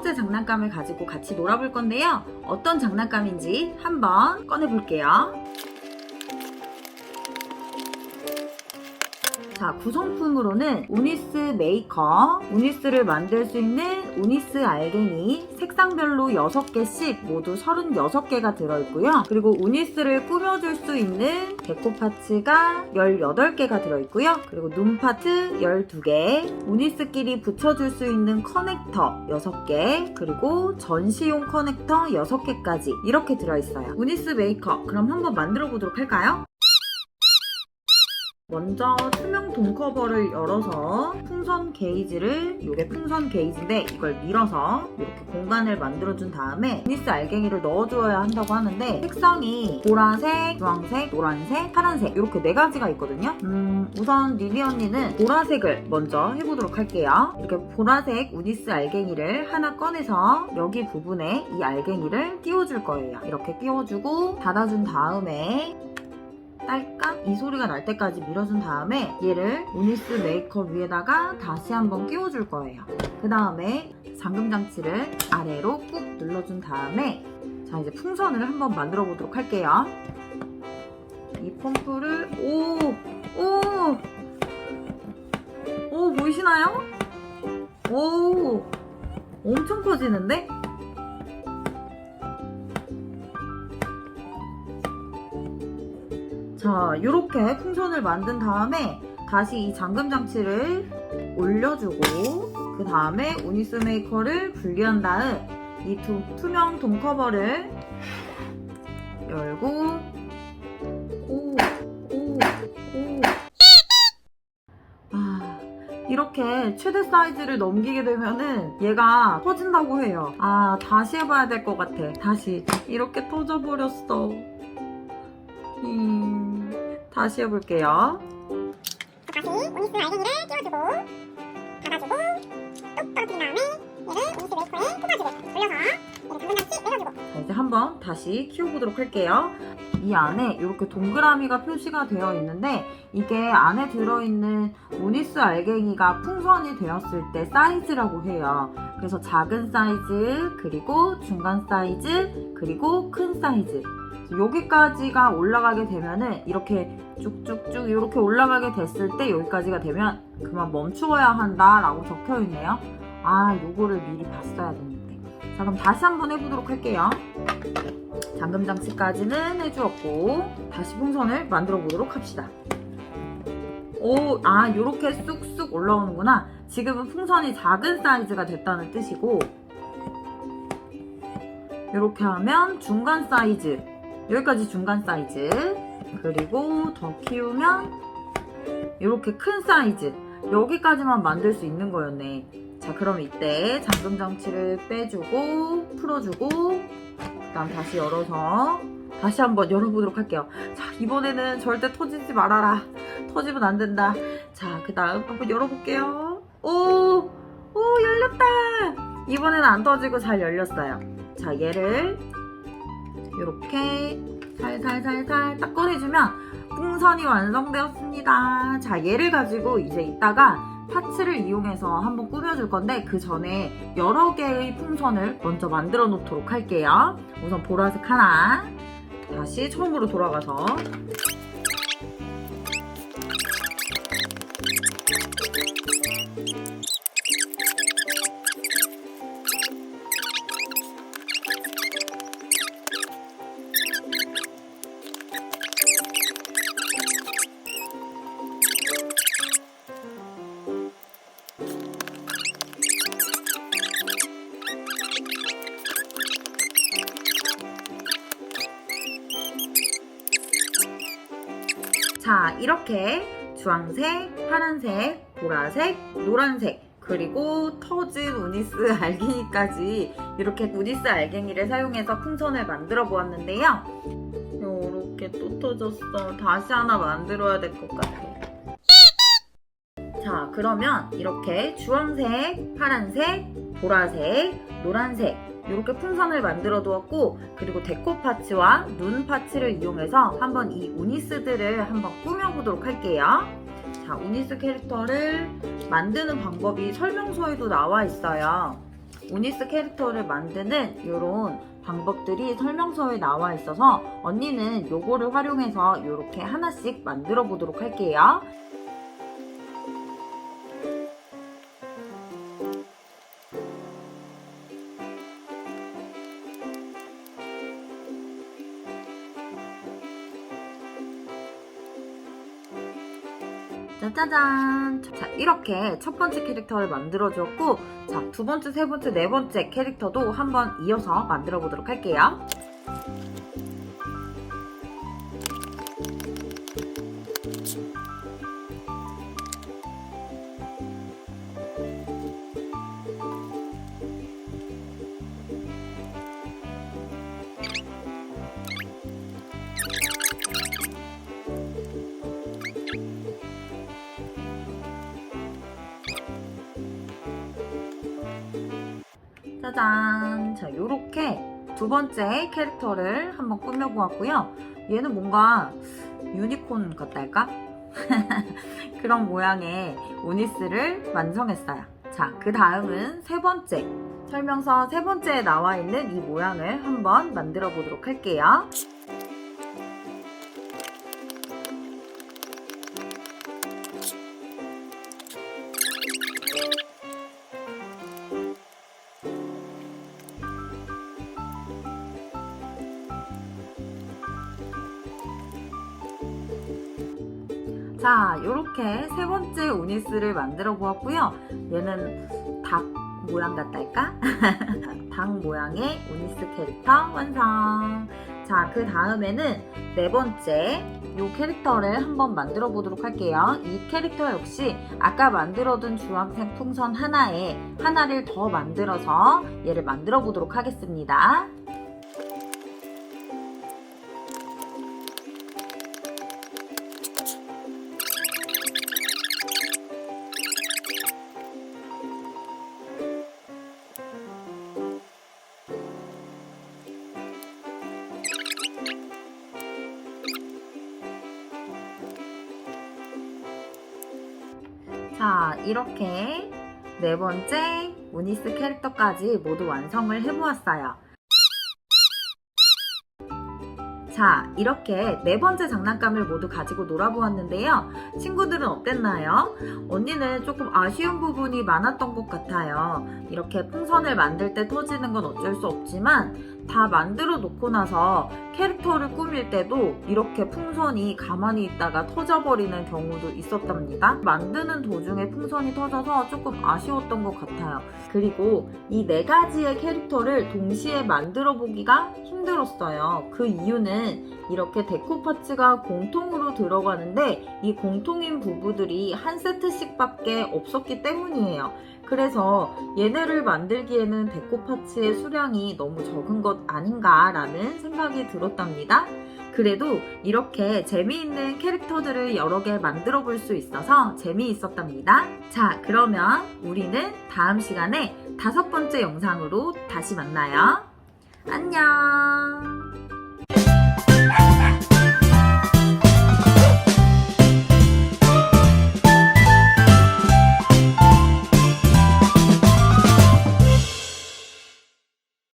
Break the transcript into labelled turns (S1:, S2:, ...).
S1: 번째 장난감을 가지고 같이 놀아볼 건데요. 어떤 장난감인지 한번 꺼내볼게요. 자, 구성품으로는 우니스 메이커, 우니스를 만들 수 있는 우니스 알갱이, 색상별로 6개씩 모두 36개가 들어있고요. 그리고 우니스를 꾸며줄 수 있는 데코 파츠가 18개가 들어있고요. 그리고 눈 파트 12개, 우니스끼리 붙여줄 수 있는 커넥터 6개, 그리고 전시용 커넥터 6개까지 이렇게 들어있어요. 우니스 메이커, 그럼 한번 만들어 보도록 할까요? 먼저 투명 돈 커버를 열어서 풍선 게이지를 이게 풍선 게이지인데 이걸 밀어서 이렇게 공간을 만들어준 다음에 니스 알갱이를 넣어줘야 한다고 하는데 색상이 보라색, 주황색, 노란색, 파란색 이렇게 네 가지가 있거든요. 음 우선 리리 언니는 보라색을 먼저 해보도록 할게요. 이렇게 보라색 우니스 알갱이를 하나 꺼내서 여기 부분에 이 알갱이를 끼워줄 거예요. 이렇게 끼워주고 닫아준 다음에 딸깍 이 소리가 날 때까지 밀어준 다음에 얘를 우니스 메이커 위에다가 다시 한번 끼워줄 거예요. 그 다음에 잠금 장치를 아래로 꾹 눌러준 다음에 자 이제 풍선을 한번 만들어 보도록 할게요. 이 펌프를 오! 오! 오 보이시나요? 오! 엄청 커지는데? 자, 이렇게 풍선을 만든 다음에 다시 이 잠금 장치를 올려주고 그 다음에 우니스 메이커를 분리한 다음 이 두, 투명 돈 커버를 열고. 아, 이렇게 최대 사이즈를 넘기게 되면은 얘가 터진다고 해요. 아, 다시 해봐야 될 것 같아. 다시. 이렇게 터져버렸어. 음, 다시 해볼게요.
S2: 다시 오니스 알갱이를 끼워주고 닫아주고 뚝 떨어뜨린 다음에 얘를 오니스 메이커에 꼽아주고 돌려서
S1: 이제 한번 다시 키워보도록 할게요. 이 안에 이렇게 동그라미가 표시가 되어 있는데 이게 안에 들어있는 우니스 알갱이가 풍선이 되었을 때 사이즈라고 해요. 그래서 작은 사이즈, 그리고 중간 사이즈, 그리고 큰 사이즈. 여기까지가 올라가게 되면은 이렇게 쭉쭉쭉 이렇게 올라가게 됐을 때 여기까지가 되면 그만 멈추어야 한다라고 적혀 있네요. 아, 요거를 미리 봤어야 되는데. 자, 그럼 다시 한번 해보도록 할게요. 잠금 장치까지는 해주었고 다시 풍선을 만들어 보도록 합시다. 오, 아, 요렇게 쑥쑥 올라오는구나. 지금은 풍선이 작은 사이즈가 됐다는 뜻이고 요렇게 하면 중간 사이즈 여기까지 중간 사이즈. 그리고 더 키우면 이렇게 큰 사이즈. 여기까지만 만들 수 있는 거였네. 자 그럼 이때 잠금 장치를 빼주고 풀어주고 그 다음 다시 열어서 다시 한번 열어보도록 할게요. 자 이번에는 절대 터지지 말아라. 터지면 안 된다. 자 그 다음 한번 열어볼게요. 오, 오 열렸다. 이번에는 안 터지고 잘 열렸어요. 자 얘를 이렇게 살살살살 딱 꺼내주면 풍선이 완성되었습니다. 자, 얘를 가지고 이제 이따가 파츠를 이용해서 한번 꾸며줄 건데 그 전에 여러 개의 풍선을 먼저 만들어 놓도록 할게요. 우선 보라색 하나, 다시 처음으로 돌아가서 자, 이렇게 주황색, 파란색, 보라색, 노란색, 그리고 터진 우니스 알갱이까지 이렇게 우니스 알갱이를 사용해서 풍선을 만들어 보았는데요. 요렇게 또 터졌어. 다시 하나 만들어야 될 것 같아. 자, 그러면 이렇게 주황색, 파란색, 보라색, 노란색 이렇게 풍선을 만들어 두었고 그리고 데코 파츠와 눈 파츠를 이용해서 한번 이 우니스들을 한번 꾸며보도록 할게요. 자, 우니스 캐릭터를 만드는 방법이 설명서에도 나와 있어요. 우니스 캐릭터를 만드는 이런 방법들이 설명서에 나와 있어서 언니는 요거를 활용해서 이렇게 하나씩 만들어 보도록 할게요. 짜자잔! 자, 이렇게 첫 번째 캐릭터를 만들어 줬고, 자, 두 번째, 세 번째, 네 번째 캐릭터도 한번 이어서 만들어 보도록 할게요. 짜잔! 자, 요렇게 두 번째 캐릭터를 한번 꾸며보았고요. 얘는 뭔가 유니콘 같달까? 그런 모양의 오니스를 완성했어요. 자, 그 다음은 세 번째. 설명서 세 번째에 나와 있는 이 모양을 한번 만들어 보도록 할게요. 자, 이렇게 세 번째 오니스를 만들어 보았고요. 얘는 닭 모양 같달까? 닭 모양의 오니스 캐릭터 완성. 자, 그 다음에는 네 번째 이 캐릭터를 한번 만들어 보도록 할게요. 이 캐릭터 역시 아까 만들어둔 주황색 풍선 하나에 하나를 더 만들어서 얘를 만들어 보도록 하겠습니다. 자, 이렇게 네 번째 무니스 캐릭터까지 모두 완성을 해보았어요. 자, 이렇게 네 번째 장난감을 모두 가지고 놀아보았는데요. 친구들은 어땠나요? 언니는 조금 아쉬운 부분이 많았던 것 같아요. 이렇게 풍선을 만들 때 터지는 건 어쩔 수 없지만 다 만들어 놓고 나서 캐릭터를 꾸밀 때도 이렇게 풍선이 가만히 있다가 터져버리는 경우도 있었답니다. 만드는 도중에 풍선이 터져서 조금 아쉬웠던 것 같아요. 그리고 이 네 가지의 캐릭터를 동시에 만들어 보기가 힘들었어요. 그 이유는 이렇게 데코 파츠가 공통으로 들어가는데 이 공통인 부부들이 한 세트씩밖에 없었기 때문이에요. 그래서 얘네를 만들기에는 데코 파츠의 수량이 너무 적은 것 아닌가라는 생각이 들었답니다. 그래도 이렇게 재미있는 캐릭터들을 여러 개 만들어 볼 수 있어서 재미있었답니다. 자, 그러면 우리는 다음 시간에 다섯 번째 영상으로 다시 만나요. 안녕!